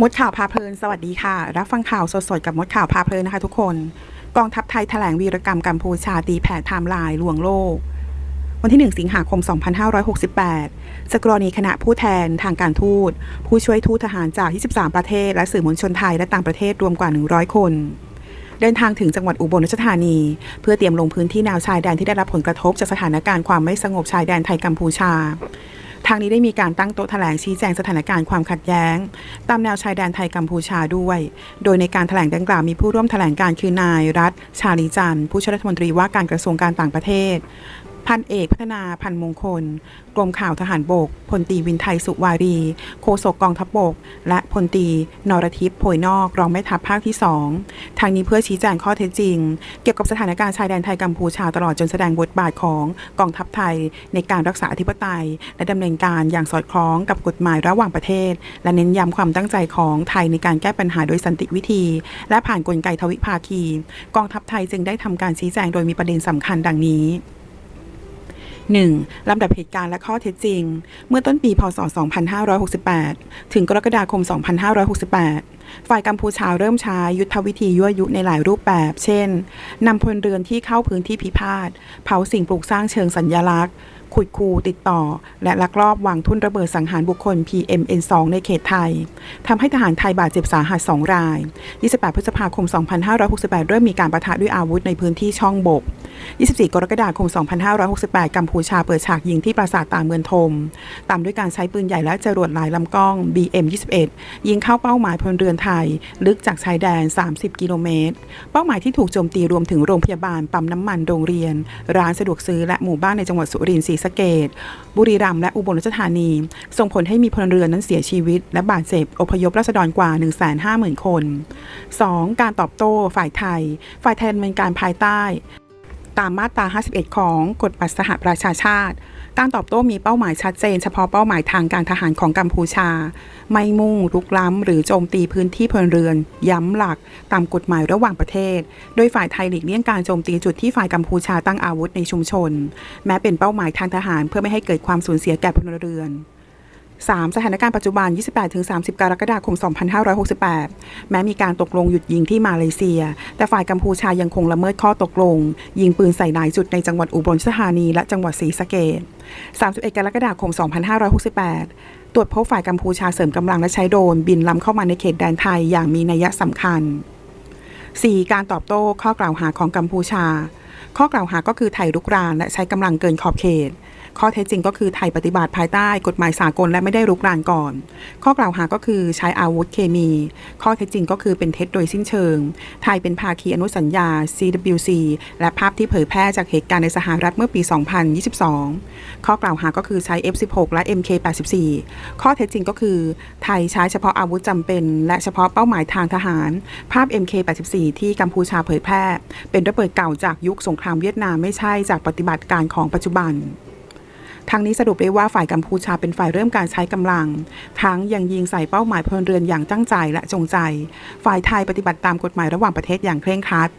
มดข่าวพาเพลิน สวัสดีค่ะ รับฟังข่าวสดๆ กับมดข่าวพาเพลินนะคะทุกคน กองทัพไทยแถลงวีรกรรมกัมพูชาตีแผ่ไทม์ไลน์ลวงโลก วันที่ 1 สิงหาคม 2568สกรณีคณะผู้แทนทางการทูต ผู้ช่วยทูตทหารจาก 23 ประเทศ และสื่อมวลชนไทยและต่างประเทศรวมกว่า 100 คน เดินทางถึงจังหวัดอุบลราชธานี เพื่อเตรียมลงพื้นที่แนวชายแดนที่ได้รับผลกระทบจากสถานการณ์ความไม่สงบชายแดนไทยกัมพูชา ทางนี้ได้มีการตั้งโต๊ะแถลงชี้แจงสถานการณ์ความขัดแย้ง ตามแนวชายแดนไทยกัมพูชาด้วย โดยในการแถลงดังกล่าวมีผู้ร่วมแถลงการคือนายรัฐชาลีจันผู้ช่วยรัฐมนตรีว่าการกระทรวงการต่างประเทศ พันเอกพัฒนาพันมงคล กรมข่าวทหารบกพลตีวินไทยสุวารี โฆษกกองทัพบก และพลตีนรทิพย์โพยนอก รองแม่ทัพภาคที่ 2 ทางนี้เพื่อชี้แจงข้อเท็จจริง เกี่ยวกับสถานการณ์ชายแดนไทยกัมพูชาตลอดจนแสดงบทบาทของกองทัพไทย ในการรักษาอธิปไตย และดำเนินการอย่างสอดคล้องกับกฎหมายระหว่างประเทศ และเน้นย้ำความตั้งใจของไทยในการแก้ปัญหาโดยสันติวิธี และผ่านกลไกทวิภาคี กองทัพไทยจึงได้ทำการชี้แจงโดยมีประเด็นสำคัญดังนี้ 1. ลำดับเหตุการณ์และข้อเท็จจริง เมื่อต้นปีพศ 2568 ถึงกรกฎาคม 2568 ฝ่ายกัมพูชาเริ่มใช้ยุทธวิธียั่วยุในหลายรูปแบบ เช่นนำพลเรือนที่เข้าพื้นที่พิพาท เผาสิ่งปลูกสร้างเชิงสัญญลักษณ์ขุดคูติดต่อ และลักลอบวางทุ่นระเบิดสังหารบุคคล PMN2 ในเขตไทยทำให้ทหารไทยบาดเจ็บสาหัส 2 ราย 28 พฤษภาคม 2568 เริ่มมีการประทะด้วยอาวุธในพื้นที่ช่องบก 24 กรกฎาคม 2568 กัมพูชาเปิดฉากยิงที่ปราสาทตาเมืองทม ตามด้วยการใช้ปืนใหญ่และจรวดหลายลำกล้อง BM21 ยิงเข้าเป้าหมายพลเรือนไทย ลึกจากชายแดน 30 กิโลเมตร เป้าหมายที่ถูกโจมตีรวมถึงโรงพยาบาล ปั๊มน้ำมัน โรงเรียน ร้านสะดวกซื้อและหมู่บ้านในจังหวัดสุรินทร์ศรีสะเกษบุรีรัมย์และอุบลราชธานี ส่งผลให้มีพลเรือนนั้นเสียชีวิต และบาดเจ็บอพยพราษฎรกว่า 150,000 คน 2. การตอบโต้ฝ่ายไทย ฝ่ายไทยดำเนินการภายใต้ ตามมาตรา 51 ของกฎบัตรสหประชาชาติ การตอบโต้มีเป้าหมายชัดเจน เฉพาะเป้าหมายทางการทหารของกัมพูชา ไม่มุ่งรุกล้ำ หรือโจมตีพื้นที่พลเรือน ย้ำหลักตามกฎหมายระหว่างประเทศ โดยฝ่ายไทยหลีกเลี่ยงการโจมตีจุดที่ฝ่ายกัมพูชาตั้งอาวุธในชุมชน แม้เป็นเป้าหมายทางทหารเพื่อไม่ให้เกิดความสูญเสียแก่พลเรือน 3. สถานการณ์ปัจจุบัน 28-30 กรกฎาคม 2568 แม้มีการตกลงหยุดยิงที่มาเลเซีย แต่ฝ่ายกัมพูชายังคงละเมิดข้อตกลง ยิงปืนใส่หลายจุดในจังหวัดอุบลราชธานีและจังหวัดศรีสะเกษ31 กรกฎาคม 2568 ตรวจพบฝ่ายกัมพูชาเสริมกำลังและใช้โดรนบินล้ำเข้ามาในเขตแดนไทยอย่างมีนัยสำคัญ 4. การตอบโต้ข้อกล่าวหาของกัมพูชา ข้อกล่าวหาก็คือไทยรุกรานและใช้กำลังเกินขอบเขต ข้อเท็จจริงก็คือไทยปฏิบัติภายใต้กฎหมายสากลและไม่ได้รุกรานก่อน ข้อกล่าวหาก็คือใช้อาวุธเคมี ข้อเท็จจริงก็คือเป็นเท็จโดยสิ้นเชิง ไทยเป็นภาคีอนุสัญญา CWC และภาพที่เผยแพร่จากเหตุการณ์ในสหรัฐเมื่อปี 2022 ข้อกล่าวหาก็คือใช้ F16 และ MK84 ข้อเท็จจริงก็คือ ไทยใช้เฉพาะอาวุธจำเป็น และเฉพาะเป้าหมายทางทหาร ภาพ MK84 ที่กัมพูชาเผยแพร่ เป็นระเบิดเก่าจากยุคสงครามเวียดนามไม่ใช่จากปฏิบัติการของปัจจุบันทางนี้สรุปได้ว่าฝ่ายกัมพูชาเป็นฝ่ายเริ่มการใช้กำลัง ทั้งยังยิงใส่เป้าหมายพลเรือนอย่างตั้งใจและจงใจ ฝ่ายไทยปฏิบัติตามกฎหมายระหว่างประเทศอย่างเคร่งครัด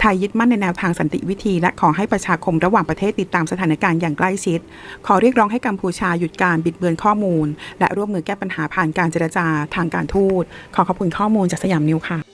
ไทยยึดมั่นในแนวทางสันติวิธี และขอให้ประชาคมระหว่างประเทศติดตามสถานการณ์อย่างใกล้ชิด ขอเรียกร้องให้กัมพูชาหยุดการบิดเบือนข้อมูล และร่วมมือแก้ปัญหาผ่านการเจรจาทางการทูต ขอขอบคุณข้อมูลจากสยามนิวค่ะ